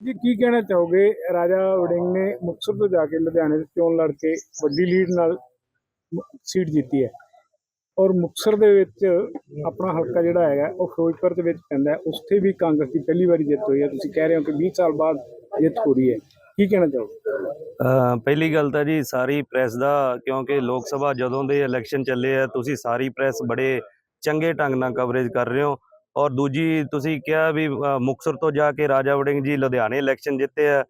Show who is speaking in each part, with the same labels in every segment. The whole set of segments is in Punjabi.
Speaker 1: ਜੀ, ਕੀ ਕਹਿਣਾ ਚਾਹੋਗੇ? ਰਾਜਾ ਵੜਿੰਗ ਨੇ ਮੁਕਤਸਰ ਤੋਂ ਜਾ ਕੇ ਲੁਧਿਆਣੇ ਤੋਂ ਚੋਣ ਲੜ ਕੇ ਵੱਡੀ ਲੀਡ ਨਾਲ ਸੀਟ ਜਿੱਤੀ ਹੈ। ਔਰ ਮੁਕਤਸਰ ਦੇ ਵਿੱਚ ਆਪਣਾ ਹਲਕਾ ਜਿਹੜਾ ਹੈਗਾ, ਉਹ ਫਿਰੋਜ਼ਪੁਰ ਦੇ ਵਿੱਚ ਪੈਂਦਾ ਹੈ। ਉੱਥੇ ਵੀ ਕਾਂਗਰਸ ਦੀ ਪਹਿਲੀ ਵਾਰੀ ਜਿੱਤ ਹੋਈ ਹੈ। ਤੁਸੀਂ ਕਹਿ ਰਹੇ ਹੋ ਕਿ 20 ਸਾਲ ਬਾਅਦ ਜਿੱਤ ਹੋ ਰਹੀ ਹੈ। ਕੀ ਕਹਿਣਾ ਚਾਹੋਗੇ?
Speaker 2: ਪਹਿਲੀ ਗੱਲ ਤਾਂ ਜੀ, ਸਾਰੀ ਪ੍ਰੈਸ ਦਾ, ਕਿਉਂਕਿ ਲੋਕ ਸਭਾ ਜਦੋਂ ਦੇ ਇਲੈਕਸ਼ਨ ਚੱਲੇ ਆ, ਤੁਸੀਂ ਸਾਰੀ ਪ੍ਰੈਸ ਬੜੇ ਚੰਗੇ ਢੰਗ ਨਾਲ ਕਵਰੇਜ ਕਰ ਰਹੇ ਹੋ। ਔਰ ਦੂਜੀ ਤੁਸੀਂ ਕਿਹਾ ਵੀ ਅ, ਮੁਕਤਸਰ ਤੋਂ ਜਾ ਕੇ ਰਾਜਾ ਵੜਿੰਗ ਜੀ ਲੁਧਿਆਣੇ ਇਲੈਕਸ਼ਨ ਜਿੱਤੇ ਆ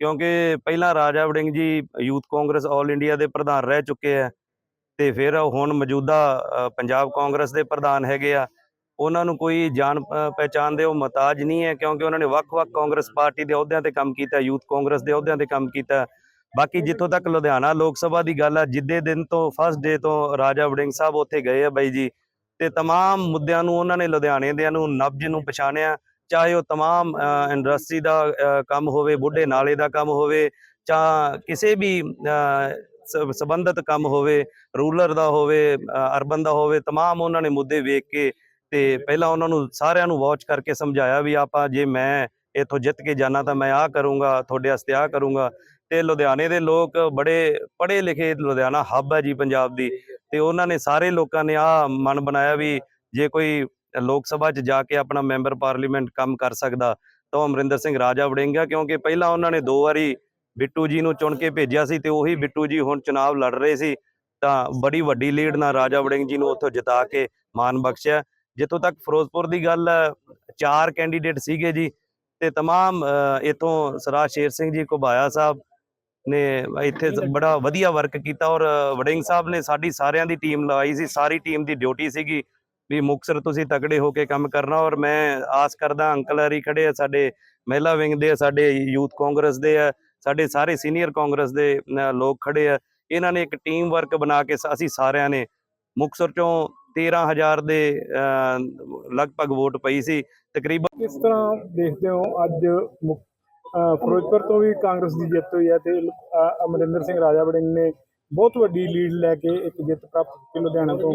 Speaker 2: ਕਿਉਂਕਿ ਪਹਿਲਾਂ ਰਾਜਾ ਵੜਿੰਗ ਜੀ ਯੂਥ ਕਾਂਗਰਸ ਆਲ ਇੰਡੀਆ ਦੇ ਪ੍ਰਧਾਨ ਰਹਿ ਚੁੱਕੇ ਆ ਤੇ ਫਿਰ ਹੁਣ ਮੌਜੂਦਾ ਪੰਜਾਬ ਕਾਂਗਰਸ ਦੇ ਪ੍ਰਧਾਨ ਹੈਗੇ ਆ ਉਹਨਾਂ ਨੂੰ ਕੋਈ ਜਾਣ ਪ- ਪਹਿਚਾਣ ਦੇ ਉਹ ਮਤਾਜ ਨਹੀਂ ਹੈ ਕਿਉਂਕਿ ਉਹਨਾਂ ਨੇ ਵੱਖ-ਵੱਖ ਕਾਂਗਰਸ ਪਾਰਟੀ ਦੇ ਅਹੁਦਿਆਂ ਤੇ ਕੰਮ ਕੀਤਾ ਯੂਥ ਕਾਂਗਰਸ ਦੇ ਅਹੁਦਿਆਂ ਤੇ ਕੰਮ ਕੀਤਾ। ਬਾਕੀ ਜਿੱਥੋਂ ਤੱਕ ਲੁਧਿਆਣਾ ਲੋਕ ਸਭਾ ਦੀ ਗੱਲ ਆ ਜਿੱਦੇ ਦਿਨ ਤੋਂ ਫਸਟ ਡੇ ਤੋਂ ਰਾਜਾ ਵੜਿੰਗ ਸਾਹਿਬ ਉੱਥੇ ਗਏ ਆ ਬਾਈ ਜੀ ਤੇ तमाम ਮੁੱਦਿਆਂ ਨੂੰ ਉਹਨਾਂ ਨੇ ਲੁਧਿਆਣੇ ਦਿਆਂ ਨੂੰ ਨਬਜ ਨੂੰ ਪਛਾਣਿਆ ਚਾਹੇ ਉਹ तमाम ਇੰਡਸਟਰੀ ਦਾ ਅ, ਕੰਮ ਹੋਵੇ ਬੁੱਢੇ ਨਾਲੇ ਦਾ ਕੰਮ ਹੋਵੇ ਜਾਂ ਕਿਸੇ ਵੀ ਅ, ਸ- ਸੰਬੰਧਿਤ ਕੰਮ ਹੋਵੇ ਰੂਰਲ ਦਾ ਹੋਵੇ ਅਰਬਨ ਦਾ ਹੋਵੇ तमाम ਉਹਨਾਂ ਨੇ ਮੁੱਦੇ ਵੇਖ ਕੇ ਤੇ ਪਹਿਲਾਂ ਉਹਨਾਂ ਨੂੰ ਸਾਰਿਆਂ ਨੂੰ ਵਾਚ ਕਰਕੇ ਸਮਝਾਇਆ ਵੀ ਆਪਾਂ ਜੇ ਮੈਂ ਇੱਥੋਂ ਜਿੱਤ ਕੇ ਜਾਣਾ ਤਾਂ ਮੈਂ ਆਹ ਕਰੂੰਗਾ ਤੁਹਾਡੇ ਵਾਸਤੇ ਆਹ ਕਰੂੰਗਾ ਤੇ ਲੁਧਿਆਣੇ ਦੇ ਲੋਕ ਬੜੇ ਪੜ੍ਹੇ ਲਿਖੇ ਲੁਧਿਆਣਾ ਹੱਬ ਹੈ ਜੀ ਪੰਜਾਬ ਦੀ ਤੇ ਉਹਨਾਂ ਨੇ ਸਾਰੇ ਲੋਕਾਂ ਨੇ ਆਹ ਮਨ ਬਣਾਇਆ ਵੀ ਜੇ ਕੋਈ ਲੋਕ ਸਭਾ 'ਚ ਜਾ ਕੇ ਆਪਣਾ ਮੈਂਬਰ ਪਾਰਲੀਮੈਂਟ ਕੰਮ ਕਰ ਸਕਦਾ ਤਾਂ ਉਹ ਅਮਰਿੰਦਰ ਸਿੰਘ ਰਾਜਾ ਵੜਿੰਗਾ ਕਿਉਂਕਿ ਪਹਿਲਾਂ ਉਹਨਾਂ ਨੇ ਦੋ ਵਾਰੀ ਬਿੱਟੂ ਜੀ ਨੂੰ ਚੁਣ ਕੇ ਭੇਜਿਆ ਸੀ ਤੇ ਉਹੀ ਬਿੱਟੂ ਜੀ ਹੁਣ ਚੁਣਾਵ ਲੜ ਰਹੇ ਸੀ ਤਾਂ ਬੜੀ ਵੱਡੀ ਲੀਡ ਨਾਲ ਰਾਜਾ ਵੜਿੰਗ ਜੀ ਨੂੰ ਉੱਥੋਂ ਜਿਤਾ ਕੇ ਮਾਨ ਬਖਸ਼ਿਆ ਜਿੱਥੋਂ ਤੱਕ ਫਿਰੋਜ਼ਪੁਰ ਦੀ ਗੱਲ ਹੈ, ਚਾਰ ਕੈਂਡੀਡੇਟ ਸੀਗੇ ਜੀ ਤੇ तमाम ਇਥੋਂ ਸਰਾਜ ਸ਼ੇਰ ਸਿੰਘ ਜੀ ਘੁਬਾਇਆ ਸਾਹਿਬ ਨੇ ਇੱਥੇ ਬੜਾ ਵਧੀਆ ਵਰਕ ਕੀਤਾ ਔਰ ਵੜਿੰਗ ਸਾਹਿਬ ਨੇ ਸਾਡੀ ਸਾਰਿਆਂ ਦੀ ਟੀਮ ਲਗਾਈ ਸੀ ਸਾਰੀ ਟੀਮ ਦੀ ਡਿਊਟੀ ਸੀਗੀ ਵੀ ਮੁਕਸਰ ਤੁਸੀਂ ਤਕੜੇ ਹੋ ਕੇ ਕੰਮ ਕਰਨਾ ਔਰ ਮੈਂ ਆਸ ਕਰਦਾ ਅੰਕਲ ਹਰੀ ਖੜੇ ਆ ਸਾਡੇ ਮਹਿਲਾ ਵਿੰਗ ਦੇ ਸਾਡੇ ਯੂਥ ਕਾਂਗਰਸ ਦੇ ਆ ਸਾਡੇ ਸਾਰੇ ਸੀਨੀਅਰ ਕਾਂਗਰਸ ਦੇ ਲੋਕ ਖੜੇ ਆ। ਇਹਨਾਂ ਨੇ ਇੱਕ ਟੀਮ ਵਰਕ ਬਣਾ ਕੇ ਅਸੀਂ ਸਾਰਿਆਂ ਨੇ ਮੁਕਸਰ ਚੋਂ 13000 ਦੇ ਲਗਭਗ ਵੋਟ ਪਈ ਸੀ ਤਕਰੀਬਨ
Speaker 1: ਕਿਸ ਤਰ੍ਹਾਂ ਦੇਖਦੇ ਹੋ ਅੱਜ ਫਿਰੋਜ਼ਪੁਰ ਤੋਂ ਵੀ ਕਾਂਗਰਸ ਦੀ ਜਿੱਤ ਹੋਈ ਹੈ ਤੇ ਅਮਰਿੰਦਰ ਸਿੰਘ ਰਾਜਾ ਵੜਿੰਗ ਨੇ ਬਹੁਤ ਵੱਡੀ ਲੀਡ ਲੈ ਕੇ ਇੱਕ ਜਿੱਤ ਪ੍ਰਾਪਤ ਕੀਤੀ ਲੁਧਿਆਣਾ ਤੋਂ।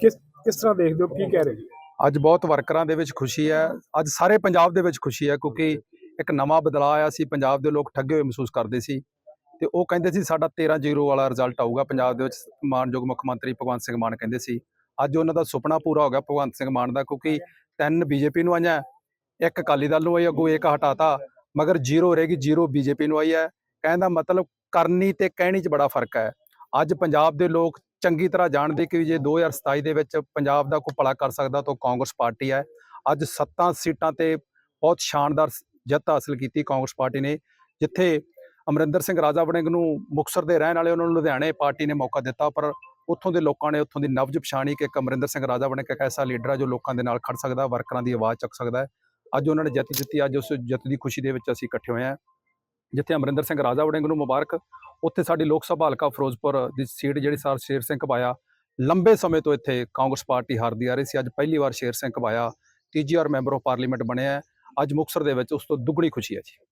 Speaker 1: ਕਿਸ ਕਿਸ ਤਰ੍ਹਾਂ ਦੇਖਦੇ ਹੋ? ਕੀ ਕਹਿ ਰਹੇ ਜੀ?
Speaker 3: ਅੱਜ ਬਹੁਤ ਵਰਕਰਾਂ ਦੇ ਵਿੱਚ ਖੁਸ਼ੀ ਹੈ। ਅੱਜ ਸਾਰੇ ਪੰਜਾਬ ਦੇ ਵਿੱਚ ਖੁਸ਼ੀ ਹੈ ਕਿਉਂਕਿ ਇੱਕ ਨਵਾਂ ਬਦਲਾਅ ਆਇਆ ਸੀ। ਪੰਜਾਬ ਦੇ ਲੋਕ ਠੱਗੇ ਹੋਏ ਮਹਿਸੂਸ ਕਰਦੇ ਸੀ ਤੇ ਉਹ ਕਹਿੰਦੇ ਸੀ ਸਾਡਾ 13-0 ਵਾਲਾ ਰਿਜ਼ਲਟ ਆਊਗਾ। ਪੰਜਾਬ ਦੇ ਵਿੱਚ ਮਾਨਯੋਗ ਮੁੱਖ ਮੰਤਰੀ ਭਗਵੰਤ ਸਿੰਘ ਮਾਨ ਕਹਿੰਦੇ ਸੀ। ਅੱਜ ਉਹਨਾਂ ਦਾ ਸੁਪਨਾ ਪੂਰਾ ਹੋ ਗਿਆ ਭਗਵੰਤ ਸਿੰਘ ਮਾਨ ਦਾ ਕਿਉਂਕਿ ਤਿੰਨ ਬੀਜੇਪੀ ਨੂੰ ਆਈਆਂ, ਇੱਕ ਅਕਾਲੀ ਦਲ ਨੂੰ ਆਈ, ਅੱਗੋਂ ਇੱਕ ਹਟਾਤਾ। ਮਗਰ ਜ਼ੀਰੋ ਰਹੇਗੀ ਜ਼ੀਰੋ ਬੀਜੇਪੀ ਨੂੰ ਆਈ ਹੈ। ਕਹਿਣ ਦਾ ਮਤਲਬ ਕਰਨੀ ਤੇ ਕਹਿਣੀ 'ਚ ਬੜਾ ਫ਼ਰਕ ਹੈ। ਅੱਜ ਪੰਜਾਬ ਦੇ ਲੋਕ ਚੰਗੀ ਤਰ੍ਹਾਂ ਜਾਣਦੇ ਕਿ ਜੇ 2027 ਦੇ ਵਿੱਚ ਪੰਜਾਬ ਦਾ ਕੋਈ ਭਲਾ ਕਰ ਸਕਦਾ ਤਾਂ ਉਹ ਕਾਂਗਰਸ ਪਾਰਟੀ ਹੈ। ਅੱਜ ਸੱਤਾਂ ਸੀਟਾਂ ਤੇ ਬਹੁਤ ਸ਼ਾਨਦਾਰ ਜਿੱਤ ਹਾਸਲ ਕੀਤੀ ਕਾਂਗਰਸ ਪਾਰਟੀ ਨੇ, ਜਿੱਥੇ ਅਮਰਿੰਦਰ ਸਿੰਘ ਰਾਜਾ ਵੜਿੰਗ ਨੂੰ ਮੁਕਤਸਰ ਦੇ ਰਹਿਣ ਵਾਲੇ ਉਹਨਾਂ ਨੂੰ ਲੁਧਿਆਣੇ ਪਾਰਟੀ ਨੇ ਮੌਕਾ ਦਿੱਤਾ, ਪਰ ਉੱਥੋਂ ਦੇ ਲੋਕਾਂ ਨੇ ਉੱਥੋਂ ਦੀ ਨਬਜ ਪਛਾਣੀ ਕਿ ਇੱਕ ਅਮਰਿੰਦਰ ਸਿੰਘ ਰਾਜਾ ਵੜਿੰਗ ਇੱਕ ਐਸਾ ਲੀਡਰ ਹੈ ਜੋ ਲੋਕਾਂ ਦੇ ਨਾਲ ਖੜ ਸਕਦਾ, ਵਰਕਰਾਂ ਦੀ ਆਵਾਜ਼ ਚੱਕ ਸਕਦਾ ਅੱਜ ਉਹਨਾਂ ਨੇ ਜਿੱਤ ਦਿੱਤੀ ਅੱਜ ਉਸ ਜਿੱਤ ਦੀ ਖੁਸ਼ੀ ਦੇ ਵਿੱਚ ਅਸੀਂ ਇਕੱਠੇ ਹੋਏ ਹਾਂ। ਜਿੱਥੇ ਅਮਰਿੰਦਰ ਸਿੰਘ ਰਾਜਾ ਵੜਿੰਗ ਨੂੰ ਮੁਬਾਰਕ। ਉੱਥੇ ਸਾਡੀ ਲੋਕ ਸਭਾ ਹਲਕਾ ਫਿਰੋਜ਼ਪੁਰ ਦੀ ਸੀਟ ਜਿਹੜੀ ਸਰ ਸ਼ੇਰ ਸਿੰਘ ਘਬਾਇਆ ਲੰਬੇ ਸਮੇਂ ਤੋਂ ਇੱਥੇ ਕਾਂਗਰਸ ਪਾਰਟੀ ਹਾਰਦੀ ਆ ਰਹੀ ਸੀ। ਅੱਜ ਪਹਿਲੀ ਵਾਰ ਸ਼ੇਰ ਸਿੰਘ ਘਬਾਇਆ ਤੀਜੀ ਵਾਰ ਮੈਂਬਰ ਆਫ ਪਾਰਲੀਮੈਂਟ ਬਣਿਆ ਅੱਜ ਮੁਕਤਸਰ ਦੇ ਵਿੱਚ ਉਸ ਤੋਂ ਦੁੱਗਣੀ ਖੁਸ਼ੀ ਹੈ ਜੀ।